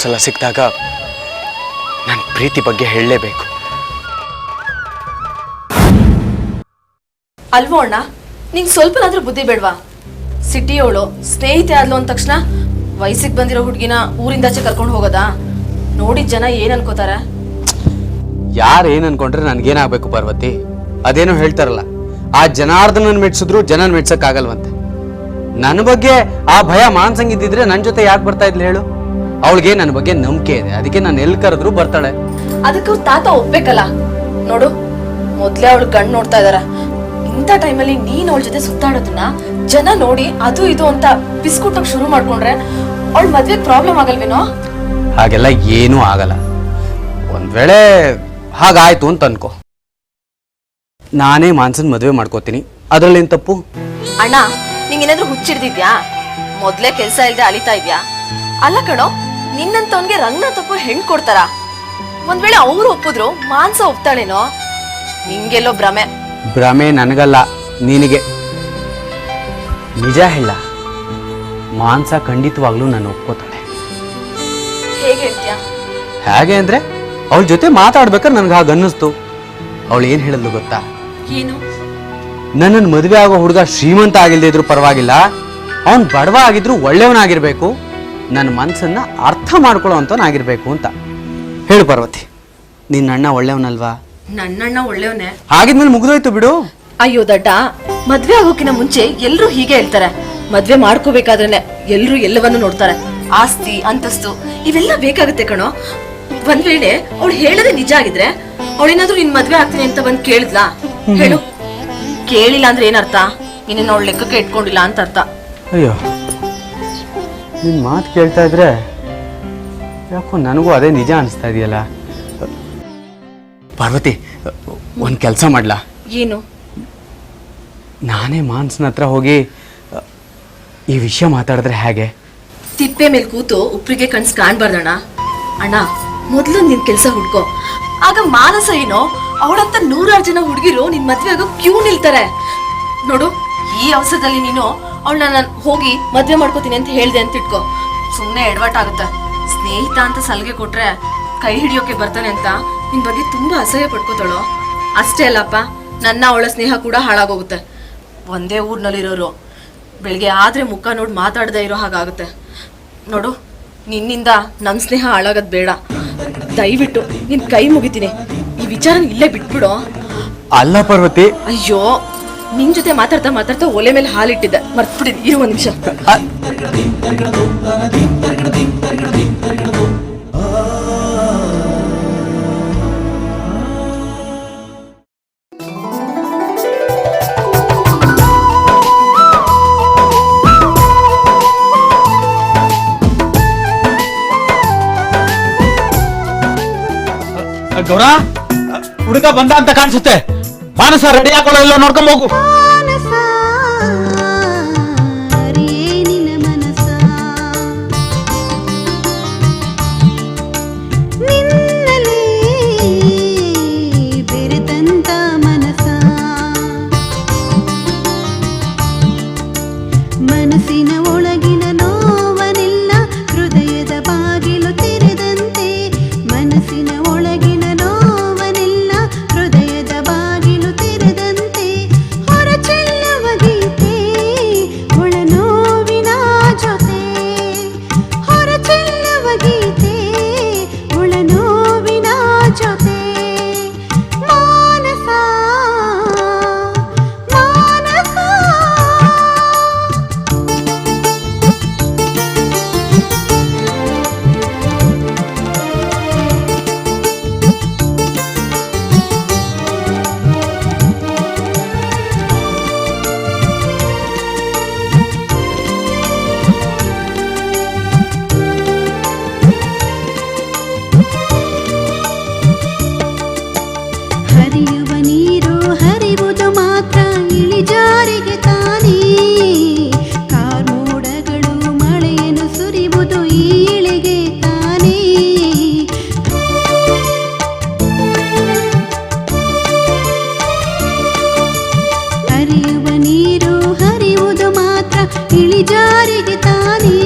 ಇನ್ನೊಂದ್ಸಲ ಸಿಕ್ಕಿದಾಗ ನನ್ನ ಪ್ರೀತಿ ಬಗ್ಗೆ ಹೇಳಲೇಬೇಕು. ಅಲ್ವೋ ಅಣ್ಣ ನಿಂಗೆ ಸ್ವಲ್ಪನಾದ್ರೂ ಬುದ್ಧಿ ಬೇಡವಾ? ಸಿಟಿಯವಳು ಸ್ನೇಹಿತೆ ಆದ್ಲು ಅಂದ ತಕ್ಷಣ ವಯಸ್ಸಿಗೆ ಬಂದಿರೋ ಹುಡುಗಿನ ಊರಿಂದಾಚೆ ಕರ್ಕೊಂಡು ಹೋಗೋದಾ? ನೋಡಿದ ಜನ ಏನ್ ಅನ್ಕೋತಾರ? ಯಾರು ಏನ್ ಅನ್ಕೊಂಡ್ರೆ ನನ್ಗೇನಾಗ್ಬೇಕು ಪಾರ್ವತಿ? ಅದೇನೋ ಹೇಳ್ತಾರಲ್ಲ ಆ ಜನಾರ್ದನನ್ ಮೆಟ್ಸಿದ್ರು ಜನನ್ ಮೆಟ್ಸಕ್ಕಾಗಲ್ವಂತೆ ನನ್ನ ಬಗ್ಗೆ ಆ ಭಯ ಮಾನ್ಸಂಗಿದ್ದಿದ್ರೆ ನನ್ನ ಜೊತೆ ಯಾಕೆ ಬರ್ತಾ ಇದ್ಲು ಹೇಳು? ಅವಳಿಗೆ ನನ್ನ ಬಗ್ಗೆ ನಂಬಿಕೆ ಇದೆ. ಅದಕ್ಕೆ ನಾನು ಎಲ್ಲಿ ಕರೆದ್ರು ಬರ್ತಾಳೆ. ಅದಕ್ಕೆ ತಾತ ಒಪ್ಪಬೇಕಲ್ಲ ನೋಡು ಮೊದ್ಲೇ ಅವಳು ಕಣ್ಣು ನೋಡ್ತಾ ಇದಾರ ಇಂಥ ಟೈಮಲ್ಲಿ ನೀನ್ ಅವಳ ಜೊತೆ ಸುತ್ತಾಡೋದನ್ನ ಜನ ನೋಡಿ ಅದು ಇದು ಅಂತ ಬಿಸ್ಕುಟ್ ಶುರು ಮಾಡ್ಕೊಂಡ್ರೆ ಅವಳ ಮದ್ವೆಗ್ ಪ್ರಾಬ್ಲಮ್ ಆಗಲ್ವೇನೋ? ಹಾಗೆಲ್ಲ ಏನೂ ಆಗಲ್ಲ. ಒಂದ್ ವೇಳೆ ಹಾಗಾಯ್ತು ಅಂತ ಅನ್ಕೋ. ನಾನೇ ಮಾನ್ಸನ್ ಮದುವೆ ಮಾಡ್ಕೋತೀನಿ. ಅದ್ರಲ್ಲೇನ್ ತಪ್ಪು? ಅಣ್ಣ ನಿಂಗೇನಾದ್ರೂ ಹುಚ್ಚಿಡ್ದಿದ್ಯಾ? ಮೊದ್ಲೇ ಕೆಲ್ಸ ಇಲ್ದೆ ಅಳಿತಾ ಇದ್ಯಾ? ಅಲ್ಲ ಕಣೋ ನಿನ್ನಂತವನ್ಗೆ ರಂಗ ತಪ್ಪು ಹೆಣ್ ಕೊಡ್ತಾರ? ಒಂದ್ ವೇಳೆ ಅವ್ರು ಒಪ್ಪಿದ್ರು ಮಾನ್ಸ ಒಪ್ತಾಳೇನೋ? ನಿಂಗೆಲ್ಲೋ ಭ್ರಮೆ. ಭ್ರಮೆ ನನಗಲ್ಲ ನಿನಗೆ. ನಿಜ ಹೇಳ ಮಾನ್ಸ ಖಂಡಿತವಾಗ್ಲೂ ನಾನು ಒಪ್ಕೋತಾಳೆ. ಹೇಗೆ ಹೇಳ್ತೀಯಾ? ಹೇಗೆ ಅಂದ್ರೆ ಅವಳ ಜೊತೆ ಮಾತಾಡ್ಬೇಕಾದ್ರೆ ನನ್ಗೆ ಹಾಗೆ ಅನ್ನಿಸ್ತು. ಅವಳು ಏನು ಹೇಳಿದ್ಲು ಗೊತ್ತಾ? ಏನು? ನನ್ನನ್ನು ಮದುವೆ ಆಗೋ ಹುಡುಗ ಶ್ರೀಮಂತ ಆಗಿಲ್ದೇ ಇದ್ರು ಪರವಾಗಿಲ್ಲ. ಅವನ್ ಬಡವ ಆಗಿದ್ರು ಒಳ್ಳೆಯವನಾಗಿರ್ಬೇಕು. ನನ್ನ ಮನಸ್ಸನ್ನು ಅರ್ಥ ಮಾಡ್ಕೊಳ್ಳೋವಂಥವನಾಗಿರ್ಬೇಕು ಅಂತ. ಹೇಳು ಪಾರ್ವತಿ ನಿನ್ನ ಅಣ್ಣ ಒಳ್ಳೆಯವನಲ್ವಾ? ನನ್ನಣ್ಣ ಒಳ್ಳೆಯವನೇ. ಹಾಗಿದ್ಮೇಲೆ ಮುಗಿದೋಯ್ತು ಬಿಡು. ಅಯ್ಯೋ ದಡ್ಡ ಮದ್ವೆ ಆಗೋಕಿನ ಮುಂಚೆ ಎಲ್ಲರೂ ಹೀಗೆ ಹೇಳ್ತಾರೆ. ಮದ್ವೆ ಮಾಡ್ಕೋಬೇಕಾದ್ರೆ ಎಲ್ಲರೂ ಎಲ್ಲವನ್ನೂ ನೋಡ್ತಾರೆ. ಆಸ್ತಿ ಅಂತಸ್ತು ಇವೆಲ್ಲ ಬೇಕಾಗುತ್ತೆ ಕಣೋ. ಒಂದ್ ವೇಳೆ ಅವಳು ಹೇಳದೆ ನಿಜ ಆಗಿದ್ರೆ ಅವಳೇನಾದ್ರೂ ನಿನ್ ಮದ್ವೆ ಆಗ್ತೀನಿ ಅಂತ ಬಂದ್ ಕೇಳಿದ್ಲಾ? ಹೇಳು. ಕೇಳಿಲ್ಲ ಅಂದ್ರೆ ಏನರ್ಥ? ನಿನ್ನ ಅವ್ಳ ಲೆಕ್ಕಕ್ಕೆ ಇಟ್ಕೊಂಡಿಲ್ಲ ಅಂತ ಅರ್ಥ. ಅಯ್ಯೋ ನಿನ್ನ ಮಾತು ಕೇಳ್ತಾ ಇದ್ರೆ ಯಾಕೋ ನನಗೂ ಅದೇ ನಿಜ ಅನಿಸ್ತಾ ಇದೆಯಲ್ಲ? ಪಾರ್ವತಿ ಒಂದು ಕೆಲಸ ಮಾಡ್ಲಾ? ಏನು? ನಾನೇ ಮಾನ್ಸನ ಹತ್ರ ಹೋಗಿ ಈ ವಿಷಯ ಮಾತಾಡಿದ್ರೆ ಹೇಗೆ? ತಿಪ್ಪೆ ಮೇಲೆ ಕೂತು ಉಪ್ಪಿಗೆ ಕಣ್ಸ್ ಕಾಣ್ಬಾರ್ದಣ್ಣ. ಅಣ್ಣ ಮೊದಲು ನಿನ್ ಕೆಲಸ ಹುಡ್ಕೋ. ಆಗ ಮಾನಸ ಏನೋ ಅವಳಂತ ನೂರಾರು ಜನ ಹುಡುಗಿರು ನಿನ್ ಮದ್ವೆ ಆಗೋ ಕ್ಯೂ ನಿಲ್ತಾರೆ. ನೋಡು ಈ ಅವಸರದಲ್ಲಿ ನೀನು ಅವಳನ್ನ ನಾನು ಹೋಗಿ ಮದ್ವೆ ಮಾಡ್ಕೋತೀನಿ ಅಂತ ಹೇಳ್ದೆ ಅಂತ ಇಟ್ಕೋ. ಸುಮ್ಮನೆ ಎಡವಟ್ಟಾಗುತ್ತೆ ಸ್ನೇಹಿತ ಅಂತ ಸಲಿಗೆ ಕೊಟ್ರೆ ಕೈ ಹಿಡಿಯೋಕೆ ಬರ್ತಾನೆ ಅಂತ ನಿನ್ ಬಗ್ಗೆ ತುಂಬಾ ಅಸಹ್ಯ ಪಡ್ಕೋತಾಳು ಅಷ್ಟೇ ಅಲ್ಲಪ್ಪ ನನ್ನ ಅವಳ ಸ್ನೇಹ ಕೂಡ ಹಾಳಾಗೋಗುತ್ತೆ. ಒಂದೇ ಊರ್ನಲ್ಲಿರೋರು. ಬೆಳಿಗ್ಗೆ ಆದ್ರೆ ಮುಖ ನೋಡಿ ಮಾತಾಡದೇ ಇರೋ ಹಾಗಾಗುತ್ತೆ. ನೋಡು ನಿನ್ನಿಂದ ನನ್ನ ಸ್ನೇಹ ಹಾಳಾಗೋದು ಬೇಡ. ದಯವಿಟ್ಟು ನಿನ್ ಕೈ ಮುಗಿತೀನಿ. ಈ ವಿಚಾರನ ಇಲ್ಲೇ ಬಿಟ್ಬಿಡು. ಅಲ್ಲ ಪಾರ್ವತಿ. ಅಯ್ಯೋ ನಿನ್ ಜೊತೆ ಮಾತಾಡ್ತಾ ಮಾತಾಡ್ತಾ ಒಲೆ ಮೇಲೆ ಹಾಲಿಟ್ಟಿದ್ದೆ. ಮರ್ತ್ಬಿಡಿ ಇರು ಒಂದ್ ನಿಮಿಷ. ಗೌರ ಹುಡುಗ ಬಂದ ಅಂತ ಕಾಣಿಸುತ್ತೆ. ಮಾನಸ ರೆಡಿ ಹಾಕೊಳ್ಳೋ ಎಲ್ಲ ನೋಡ್ಕೊಂಡ್ ಇಳಿಜಾರಿಗೆ ತಾನೇ